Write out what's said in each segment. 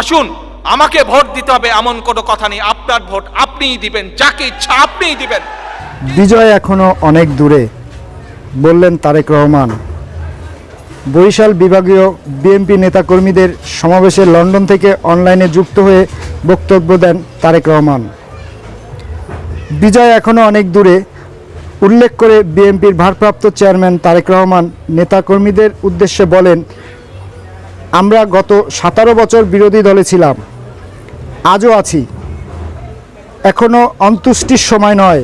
আসুন, আমাকে ভোট দিতে হবে এমন কোনো কথা নেই। আপনার ভোট আপনিই দিবেন, যাকে ইচ্ছা আপনিই দিবেন। বিজয় এখনও অনেক দূরে, বললেন তারেক রহমান। বরিশাল বিভাগীয় বিএনপি নেতাকর্মীদের সমাবেশে লন্ডন থেকে অনলাইনে যুক্ত হয়ে বক্তব্য দেন তারেক রহমান। বিজয় এখনও অনেক দূরে, উল্লেখ করে বিএনপির ভারপ্রাপ্ত চেয়ারম্যান তারেক রহমান নেতাকর্মীদের উদ্দেশ্যে বলেন আমরা গত সতেরো বছর বিরোধী দলে ছিলাম। আজও আছি। এখনও অন্তুষ্টির সময় নয়।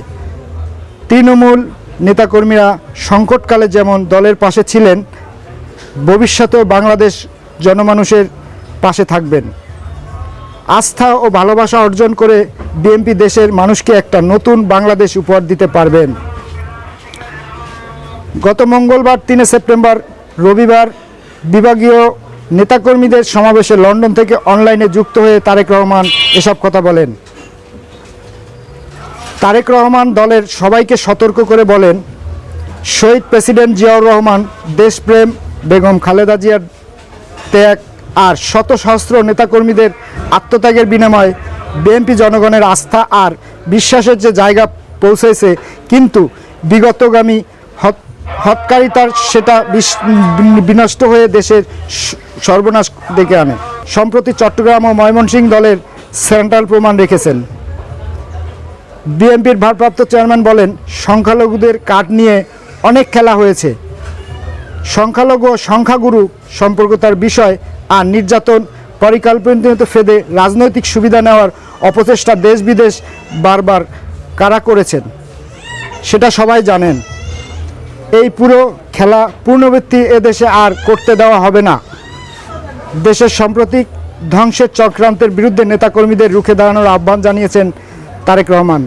তৃণমূল নেতাকর্মীরা সংকটকালে যেমন দলের পাশে ছিলেন, ভবিষ্যতেও বাংলাদেশ জনমানুষের পাশে থাকবেন। আস্থা ও ভালোবাসা অর্জন করে বিএনপি দেশের মানুষকে একটা নতুন বাংলাদেশ উপহার দিতে পারবেন। গত মঙ্গলবার, তিনে সেপ্টেম্বর, রবিবার বিভাগীয় নেতাকর্মীদের সমাবেশে লন্ডন থেকে অনলাইনে যুক্ত হয়ে তারেক রহমান এসব কথা বলেন। তারেক রহমান দলের সবাইকে সতর্ক করে বলেন, শহীদ প্রেসিডেন্ট জিয়াউর রহমান, দেশপ্রেম, বেগম খালেদা জিয়ার ত্যাগ আর শত সহস্র নেতাকর্মীদের আত্মত্যাগের বিনিময়ে বিএনপি জনগণের আস্থা আর বিশ্বাসের যে জায়গা পৌঁছেছে, কিন্তু বিগতগামী হৎকারিতার সেটা বিনষ্ট হয়ে দেশের সর্বনাশ ডেকে আনে। সম্প্রতি চট্টগ্রাম ও ময়মনসিংহ দলের সেন্ট্রাল প্রমাণ রেখেছেন। বিএনপির ভারপ্রাপ্ত চেয়ারম্যান বলেন, সংখ্যালঘুদের কাঠ নিয়ে অনেক খেলা হয়েছে। সংখ্যালঘু ও সংখ্যাগুরু সম্পর্কতার বিষয় আর নির্যাতন পরিকল্পনিত ফেদে রাজনৈতিক সুবিধা নেওয়ার অপচেষ্টা দেশ বিদেশ বারবার কারা করেছেন, সেটা সবাই জানেন। এই পুরো খেলা পূর্ণবৃত্তি এদেশে আর করতে দেওয়া হবে না। দেশের সাম্প্রতিক ধ্বংসের চক্রান্তের বিরুদ্ধে নেতাকর্মীদের রুখে দাঁড়ানোর আহ্বান জানিয়েছেন তারেক রহমান।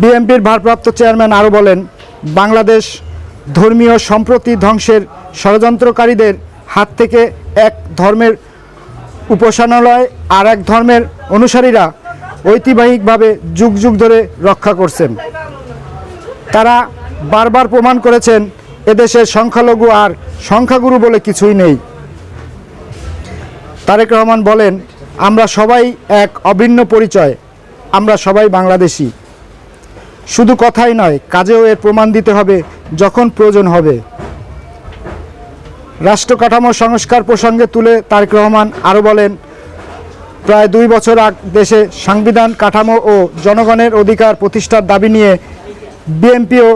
বিএনপির ভারপ্রাপ্ত চেয়ারম্যান আরও বলেন, বাংলাদেশ ধর্মীয় সম্প্রতি ধ্বংসের ষড়যন্ত্রকারীদের হাত থেকে এক ধর্মের উপাসনালয় আর এক ধর্মের অনুসারীরা ঐতিবাহিকভাবে যুগ যুগ ধরে রক্ষা করছেন। তারা বারবার প্রমাণ করেছেন এদেশের সংখ্যালঘু আর সংখ্যাগুরু বলে কিছুই নেই। তারেক রহমান বলেন, আমরা সবাই এক অভিন্ন পরিচয়, আমরা সবাই বাংলাদেশি। শুধু কথাই নয়, কাজেও এর প্রমাণ দিতে হবে যখন প্রয়োজন হবে। রাষ্ট্র কাঠামো সংস্কার প্রসঙ্গে তুলে তারেক রহমান আরও বলেন, প্রায় দুই বছর আগ দেশে সাংবিধান, কাঠামো ও জনগণের অধিকার প্রতিষ্ঠার দাবি নিয়ে বিএনপি ও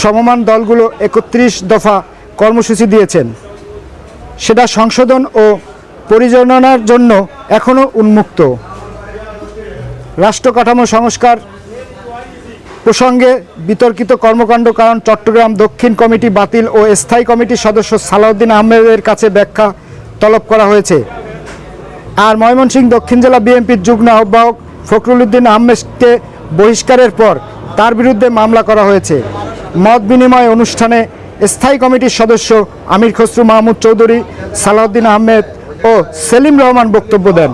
সমমান দলগুলো একত্রিশ দফা কর্মসূচি দিয়েছেন। সেটা সংশোধন ও পরিচালনার জন্য এখনও উন্মুক্ত। রাষ্ট্র কাঠামো সংস্কার প্রসঙ্গে বিতর্কিত কর্মকাণ্ড কারণ চট্টগ্রাম দক্ষিণ কমিটি বাতিল ও স্থায়ী কমিটির সদস্য সালাউদ্দিন আহমেদের কাছে ব্যাখ্যা তলব করা হয়েছে। আর ময়মনসিংহ দক্ষিণ জেলা বিএনপির যুগ্ম আহ্বায়ক ফখরুল উদ্দিন আহমেদকে বহিষ্কারের পর তার বিরুদ্ধে মামলা করা হয়েছে। মত বিনিময় অনুষ্ঠানে স্থায়ী কমিটির সদস্য আমির খসরু মাহমুদ চৌধুরী, সালাউদ্দিন আহমেদ ও সেলিম রহমান বক্তব্য দেন।